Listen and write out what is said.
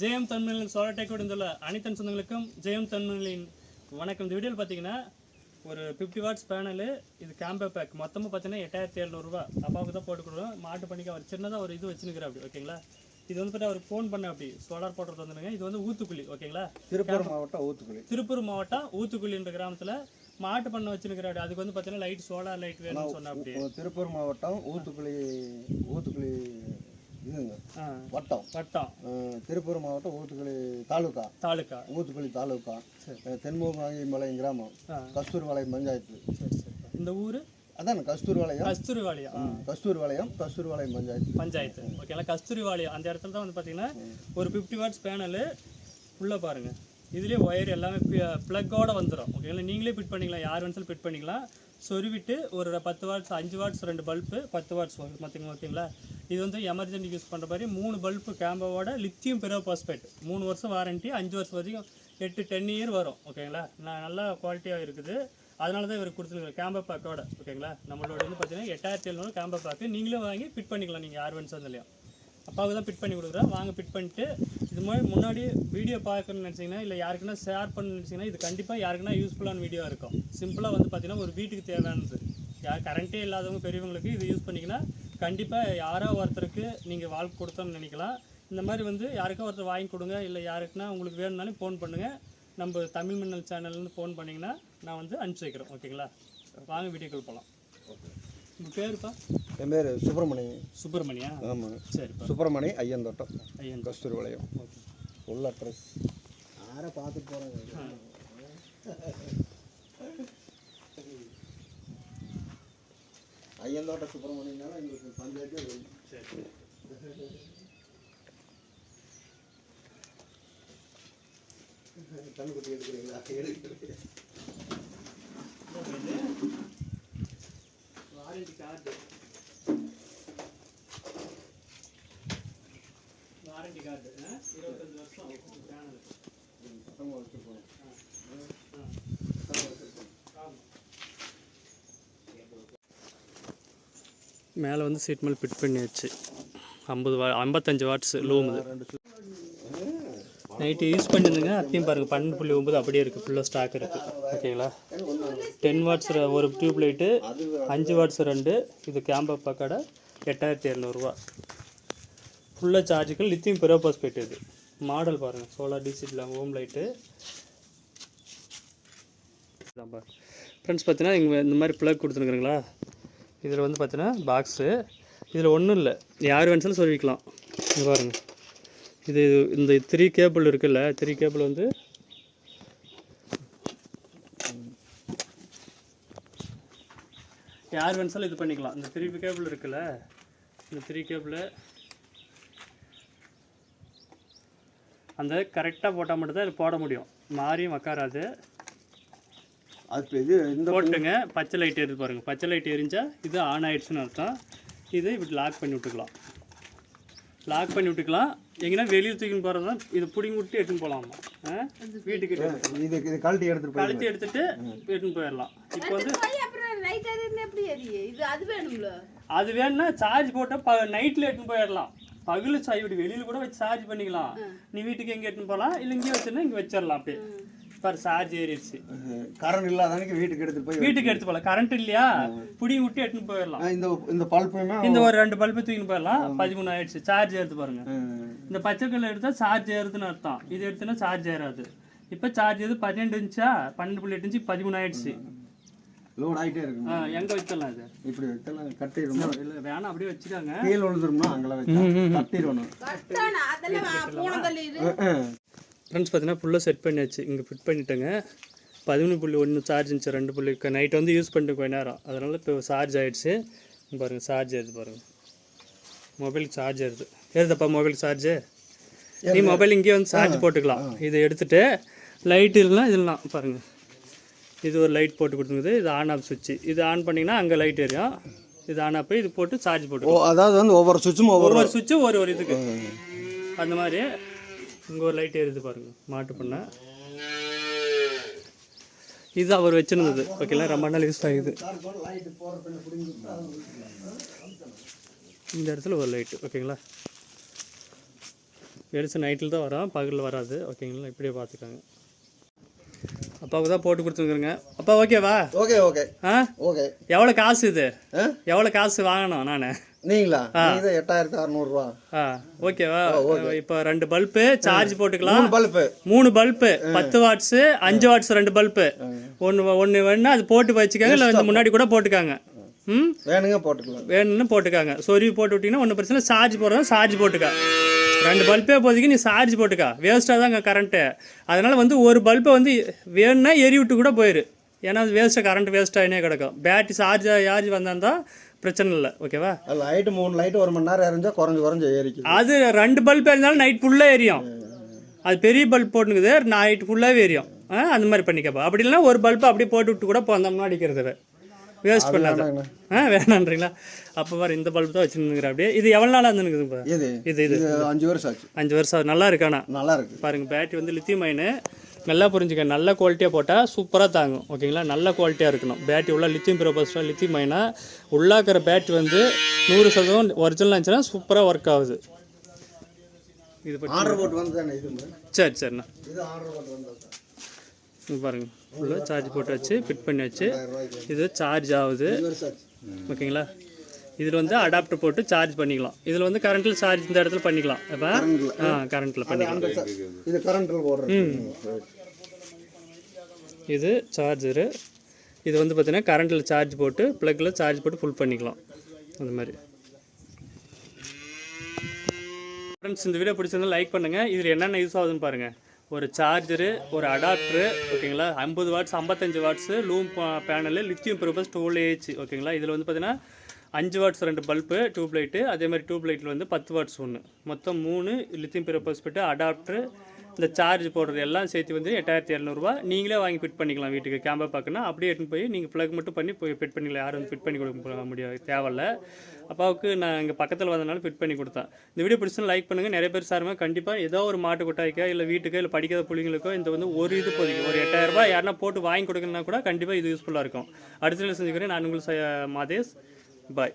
ஜெயம் தமிழின் சோழ டேக்கோடு இருந்துள்ள அனைத்து சொந்தங்களுக்கும் ஜெயம் தமிழின் வணக்கம். இந்த வீடியோவில் பார்த்தீங்கன்னா ஒரு ஃபிஃப்டி வாட்ஸ் பேனலு இது கேம்போ பேக் மொத்தமாக பார்த்தீங்கன்னா எட்டாயிரத்தி எழுநூறுபா அப்பாவுக்கு தான் போட்டு கொடுக்குறோம். மாட்டு பண்ணிக்க அவர் சின்னதாக ஒரு இது வச்சுருக்கிற அப்படி ஓகேங்களா? இது வந்து அவர் ஃபோன் பண்ண அப்படி சோலார் போடுறது வந்துருங்க. இது வந்து ஊத்துக்குழி ஓகேங்களா? திருப்பூர் மாவட்டம் ஊத்துக்குளி திருப்பூர் மாவட்டம் ஊத்துக்குழின்ற கிராமத்தில் மாட்டு பண்ண வச்சுருக்கிறாரு அதுக்கு வந்து பார்த்தீங்கன்னா லைட் சோலார் லைட் வேணும்னு சொன்ன அப்படி திருப்பூர் மாவட்டம் ஊத்துக்குளி ஊத்துக்குளி இதுங்க வட்டம். வட்டம். திருப்பூர் மாவட்டம் ஊத்துக்குளி தாலுக்கா. தாலுக்கா. ஊத்துக்குளி தாலுக்கா. அஹ், தென்முகமலை கிராமம். கஸ்தூர்பாளையம் பஞ்சாயத்து. சரி சரி. இந்த ஊர்? அதான் கஸ்தூர்பாளையம் கஸ்தூரிவாளையம் ஆ. கஸ்தூர்பாளையம் கஸ்தூர்பாளையம் பஞ்சாயத்து. பஞ்சாயத்து. ஓகேங்களா கஸ்தூரிவாளையம் அந்த இடத்துல தான் வந்து பார்த்தீங்கன்னா ஒரு ஃபிஃப்டி வாட்ஸ் பேனலு உள்ளே பாருங்கள் இதுலேயே ஒயர் எல்லாமே ப்ளக்கோட வந்துடும் ஓகேங்களா? நீங்களே ஃபிட் பண்ணிக்கலாம். யார் வேணாலும் ஃபிட் பண்ணிக்கலாம். சொருவிட்டு ஒரு பத்து வாட்ஸ் அஞ்சு வாட்ஸ் ரெண்டு பல்ப்பு பத்து வாட்ஸ் பார்த்திங்க ஓகேங்களா? இது வந்து எமர்ஜென்சி யூஸ் பண்ணுற மாதிரி மூணு பல்ப்பு கேம்போவோட லித்தியம் பெரோபாஸ்பேட் மூணு வருஷம் வாரண்டி அஞ்சு வருஷம் வரைக்கும் எட்டு டென் இயர் வரும். ஓகேங்களா? நான் நல்லா குவாலிட்டியாக இருக்குது. அதனால தான் இவர் கொடுத்துருக்காரு கேம்பா பேக்கோட ஓகேங்களா? நம்மளோட வந்து பார்த்தீங்கன்னா எட்டாயிரத்தி எழுநூறு கேம்பா பேக்கு நீங்களே வாங்கி ஃபிட் பண்ணிக்கலாம். நீங்கள் யார் வேணும் இல்லையா அப்பாவுக்கு தான் ஃபிட் பண்ணி கொடுக்குறேன் வாங்க ஃபிட் பண்ணிட்டு இது மாதிரி முன்னாடி வீடியோ பார்க்கணும்னு நினச்சிங்கன்னா இல்லை யாருக்குன்னா ஷேர் பண்ணணும்னு நினச்சிங்கன்னா இது கண்டிப்பாக யாருக்குன்னா யூஸ்ஃபுல்லான வீடியோ இருக்கும். சிம்பிளாக வந்து பார்த்தீங்கன்னா ஒரு வீட்டுக்கு தேவையானது. யார் கரண்ட்டே இல்லாதவங்க பெரியவங்களுக்கு இது யூஸ் பண்ணிங்கன்னா கண்டிப்பாக யாரோ ஒருத்தருக்கு நீங்கள் வாழ்க்கை கொடுத்தோன்னு நினைக்கலாம். இந்த மாதிரி வந்து யாருக்கோ ஒருத்தர் வாங்கி கொடுங்க இல்லை யாருக்குன்னா உங்களுக்கு வேணும்னாலும் ஃபோன் பண்ணுங்கள் நம்ம தமிழ் மின்னல் சேனல்லேருந்து ஃபோன் பண்ணிங்கன்னா நான் வந்து அனுப்பிச்சி வைக்கிறேன். ஓகேங்களா வாங்க வீடியோக்கள் போகலாம் உங்கள் பேருப்பா என் பேர் சுப்பிரமணி. சுப்பிரமணியா? ஆமாங்க சரிப்பா. Subramani Ayyanthottam. Ayyan Kasthurpalayam okay. Full address யாரை பார்த்து போகிறாங்க ஐயந்தோட்ட சுப்பிரமணியனால எங்களுக்கு பஞ்சாயத்து. சரி. கண்ணுக்குட்டி எடுக்கிறீங்களா? எடுக்கிறேன் வாரண்டி கார்டு வாரண்டி கார்டு இருபத்தஞ்சு வருஷம் சத்தமாக மேலே வந்து சீட் மேலே ஃபிட் பண்ணியாச்சு. ஐம்பது வா ஐம்பத்தஞ்சு வாட்ஸ் லூம் நைட்டு யூஸ் பண்ணியிருந்துங்க அத்தையும் பாருங்கள் பன்னெண்டு புள்ளி ஒம்பது அப்படியே இருக்குது ஃபுல்லாக ஸ்டாக் இருக்குது ஓகேங்களா? டென் வாட்ஸ் ஒரு டியூப் லைட்டு அஞ்சு வாட்ஸ் ரெண்டு. இது கேம்பா பக்கடை எட்டாயிரத்தி இரநூறுவா ஃபுல்லாக சார்ஜுக்கு லித்தியம் பெரோபாஸ்பேட் இது. மாடல் பாருங்கள் சோலார் டிசிட்ல ஹோம் லைட்டு ஃப்ரெண்ட்ஸ் பார்த்தீங்கன்னா இங்கே இந்த மாதிரி ப்ளக் கொடுத்துருக்குறீங்களா? இதில் வந்து பார்த்தீங்கன்னா பாக்ஸு இதில் ஒன்றும் இல்லை. யார் வேணுச்சாலும் சொல்லிக்கலாம். பாருங்கள் இது இந்த த்ரீ கேபிள் இருக்குல்ல த்ரீ கேபிள் வந்து யார் வேணுச்சாலும் இது பண்ணிக்கலாம். இந்த த்ரீ கேபிள் இருக்குல்ல இந்த த்ரீ கேபிள் அந்த கரெக்டாக போட்டால் மட்டும்தான் இதில் போட முடியும். மாறியும் உக்காராது. அது இது இந்த போட்டுங்க. பச்சை லைட் எரிது பாருங்க. பச்சை லைட் எரிஞ்சா இது ஆன் ஆயிடுச்சுன்னு அர்த்தம். இது இப்படி லாக் பண்ணி விட்டுக்கலாம். லாக் பண்ணி விட்டுக்கலாம். எங்கன்னா வெளியில் தூக்கின்னு போகிறது தான் இது பிடிங்கி விட்டு எடுத்துன்னு போகலாமா வீட்டுக்கு இது இது கழட்டி எடுத்துட்டு போய் கழுத்தி எடுத்துட்டு எடுத்துன்னு போயிடலாம். இப்போ வந்து அது வேணும்னா சார்ஜ் போட்டால் ப நைட்டில் எடுத்துன்னு போயிடலாம். பகல் சாய் இப்படி வெளியில் கூட வச்சு சார்ஜ் பண்ணிக்கலாம். நீ வீட்டுக்கு எங்கே எடுத்துன்னு போகலாம்? இல்லை இங்கேயே வச்சுருந்தா இங்கே வச்சிடலாம் அப்படியே. பாரு சார்ஜ் ஏறிடுச்சு. கரண்ட் இல்லாதவனுக்கு வீட்டுக்கு எடுத்துட்டு போய் வீட்டுக்கு எடுத்து போகலாம். கரண்ட் இல்லையா? பிடிங்கி விட்டு எடுத்துன்னு போயிடலாம். இந்த இந்த பல்புமே இந்த ஒரு ரெண்டு பல்பு தூக்கின்னு போயிடலாம். பதிமூணு ஆயிடுச்சு. சார்ஜ் ஏறுது பாருங்க. இந்த பச்சை கல் எடுத்தா சார்ஜ் ஏறுதுன்னு அர்த்தம். இது எடுத்தனா சார்ஜ் ஏறாது. இப்போ சார்ஜ் எது பன்னெண்டு இருந்துச்சா பன்னெண்டு புள்ளி எட்டு இருந்துச்சு பதிமூணு ஆயிடுச்சு. லோட் ஆகிட்டே இருக்கு. ஆ, எங்க வச்சிடலாம் இது? இப்படி வைக்கலாம். கட்டிடணும் இல்லை வேணாம் அப்படியே வச்சுக்காங்க. கீழே விழுந்துரும்னா அங்கே வச்சா கட்டிடணும். ஃப்ரெண்ட்ஸ் பார்த்தீங்கன்னா ஃபுல்லாக செட் பண்ணியாச்சு. இங்கே ஃபிட் பண்ணிட்டேங்க. பதிமூணு புள்ளி ஒன்று சார்ஜ் இருந்துச்சு. ரெண்டு புள்ளி நைட் வந்து யூஸ் பண்ணிட்டு கொஞ்ச நேரம். அதனால இப்போ சார்ஜ் ஆயிடுச்சு. இங்க பாருங்க சார்ஜ் ஏறுது பாருங்க. மொபைலுக்கு சார்ஜ் ஏறுது ஏறுதப்பா மொபைலுக்கு சார்ஜு நீ மொபைல் இங்கேயே வந்து சார்ஜ் போட்டுக்கலாம். இதை எடுத்துட்டு லைட் இருக்கலாம் இதெல்லாம் பாருங்கள் இது ஒரு லைட் போட்டு கொடுத்துருக்குது. இது ஆன் ஆஃப் சுவிட்ச் இது ஆன் பண்ணிங்கன்னா அங்கே லைட் எரியும் இது ஆன் ஆஃப் இது போட்டு சார்ஜ் போட்டு ஓ அதாவது வந்து ஒவ்வொரு சுவிட்சும் ஒவ்வொரு சுவிட்சும் ஒரு ஒரு இதுக்கு. அந்த மாதிரி. இங்கே ஒரு லைட் எரியுது பாருங்க. மாட்டு பண்ண. இது அவர் வச்சிருந்தது. ஓகேங்களா? ரொம்ப நாள் யூஸ் ஆகுது. இந்த இடத்துல ஒரு லைட் ஓகேங்களா? வெளிச்சம் நைட்டில் தான் வரும் பகலில் வராது. ஓகேங்களா? இப்படியே பார்த்துக்காங்க. அப்பாவுக்கு தான் போட்டு கொடுத்துருக்குறேங்க. அப்பா ஓகேவா ஓகே ஓகே ஆ? ஓகே எவ்வளோ காசு இது? எவ்வளோ காசு வாங்கணும் நான்? நீங்களா? நீங்க தான் எட்டாயிரத்தி அறநூறுவா. ஓகேவா? இப்போ ரெண்டு பல்பு சார்ஜ் போட்டுக்கலாம். மூணு பல்பு மூணு பல்பு பத்து வாட்ஸு அஞ்சு வாட்ஸ் ரெண்டு பல்பு ஒன்று ஒன்று வேணுன்னா அது போட்டு வச்சுக்காங்க இல்லை வந்து முன்னாடி கூட போட்டுக்காங்க. ம்? வேணுங்க போட்டுக்கலாம். வேணும்னு போட்டுக்காங்க. சொருவி போட்டு விட்டிங்கன்னா ஒன்றும் பிரச்சனை சார்ஜ் போடுறோம் சார்ஜ் போட்டுக்கா. ரெண்டு பல்பே போதைக்கு நீ சார்ஜ் போட்டுக்கா. வேஸ்ட்டாக தாங்க கரண்ட்டு அதனால் வந்து ஒரு பல்பை வந்து வேணும்னா எரி விட்டு கூட போயிரு. ஏன்னா அது வேஸ்ட்டாக கரண்ட் வேஸ்ட்டாகினே கிடக்கும். பேட்டரி சார்ஜ் சார்ஜ் வந்தால் பிரச்சனை இல்லை ஓகேவா லைட்டு மூணு லைட்டு ஒரு மணி நேரம் எரிஞ்சா குறைஞ்சு குறைஞ்சு ஏறிக்குது. அது ரெண்டு பல்ப் இருந்தாலும் நைட் ஃபுல்லாக எரியும். அது பெரிய பல்ப் போட்டுக்குது நைட் ஃபுல்லாகவே எரியும். அந்த மாதிரி பண்ணிக்கப்பா. அப்படி இல்லைன்னா ஒரு பல்ப் அப்படியே போட்டு விட்டு கூட போந்தோம்னா அடிக்கிறது வேஸ்ட் பண்ணாத. ஆ வேணான்றீங்களா? அப்போ பாரு இந்த பல்ப் தான் வச்சுருந்துங்கிற அப்படியே. இது எவ்வளோ நாளாக இருந்துருக்குதுப்பா இது இது அஞ்சு வருஷம் ஆச்சு. அஞ்சு வருஷம். நல்லா இருக்கானா நல்லா இருக்கு. பாருங்க பேட்டரி வந்து லித்தியம் அயனு நல்லா புரிஞ்சுக்க நல்ல குவாலிட்டியாக போட்டால் சூப்பராக தாங்கும். ஓகேங்களா நல்ல குவாலிட்டியாக இருக்கணும். பேட்டரி உள்ள லித்தியம் ப்ரோபஸ்டாக லித்தியம் அயனா உள்ளாக்கிற பேட்டரி வந்து நூறு சதவீதம் ஒரிஜினல் இருந்துச்சுன்னா சூப்பராக ஒர்க் ஆகுது. இது சரி சரிண்ணா. பாருங்க. ஃபுல்லாக சார்ஜ் போட்டு வச்சு ஃபிட் பண்ணி வச்சு இது சார்ஜ் ஆகுது. ஓகேங்களா இதில் வந்து அடாப்டர் போட்டு சார்ஜ் பண்ணிக்கலாம். இதில் வந்து கரண்ட்டில் சார்ஜ் இந்த இடத்துல பண்ணிக்கலாம். இப்போ ஆ கரண்ட்டில் பண்ணிக்கலாம். இது கரண்ட்டில் போடுறது. இது சார்ஜரு இது வந்து பார்த்தீங்கன்னா கரண்ட்டில் சார்ஜ் போட்டு ப்ளக்கில் சார்ஜ் போட்டு ஃபுல் பண்ணிக்கலாம். அந்த மாதிரி. ஃப்ரெண்ட்ஸ் இந்த வீடியோ பிடிச்சிருந்தா லைக் பண்ணுங்கள் இதில் என்னென்ன யூஸ் ஆகுதுன்னு பாருங்கள் ஒரு சார்ஜரு ஒரு அடாப்டரு ஓகேங்களா? ஐம்பது வாட்ஸ் ஐம்பத்தஞ்சு வாட்ஸு லூம் panel lithium purpose tool AH ஓகேங்களா? இதில் வந்து பார்த்தீங்கன்னா அஞ்சு வாட்ஸ் ரெண்டு பல்பு டியூப் லைட்டு அதே மாதிரி டியூப் லைட்டில் வந்து பத்து வாட்ஸ் ஒன்று மொத்தம் மூணு லித்தியம் பர்பஸ் போட்டு அடாப்டரு இந்த சார்ஜ் போடுறது எல்லாம் சேர்த்து வந்து எட்டாயிரத்தி இரநூறுவா நீங்களே வாங்கி ஃபிட் பண்ணிக்கலாம் வீட்டுக்கு. கேம்பா பார்க்கணும் அப்படியே எடுத்துன்னு போய் நீங்கள் ப்ளக் மட்டும் பண்ணி போய் ஃபிட் பண்ணிக்கலாம். யாரும் வந்து ஃபிட் பண்ணி கொடுக்க முடியாது தேவையில்ல. அப்பாவுக்கு நான் இங்கே பக்கத்தில் வந்தனால ஃபிட் பண்ணி கொடுத்தேன். இந்த வீடியோ பிடிச்சுன்னு லைக் பண்ணுங்கள் நிறைய பேர் சாருங்க கண்டிப்பாக ஏதோ ஒரு மாட்டு கொட்டாய்க்கோ இல்லை வீட்டுக்கோ இல்லை படிக்காத பிள்ளைங்களுக்கோ இந்த வந்து ஒரு இது போதிக்கும் ஒரு எட்டாயிரம் ரூபாய் யாருன்னா போட்டு வாங்கி கொடுக்கணும்னா கூட கண்டிப்பாக இது யூஸ்ஃபுல்லாக இருக்கும். அடுத்த செஞ்சுக்கிறேன் நான் உங்களுக்கு மாதேஷ் பாய்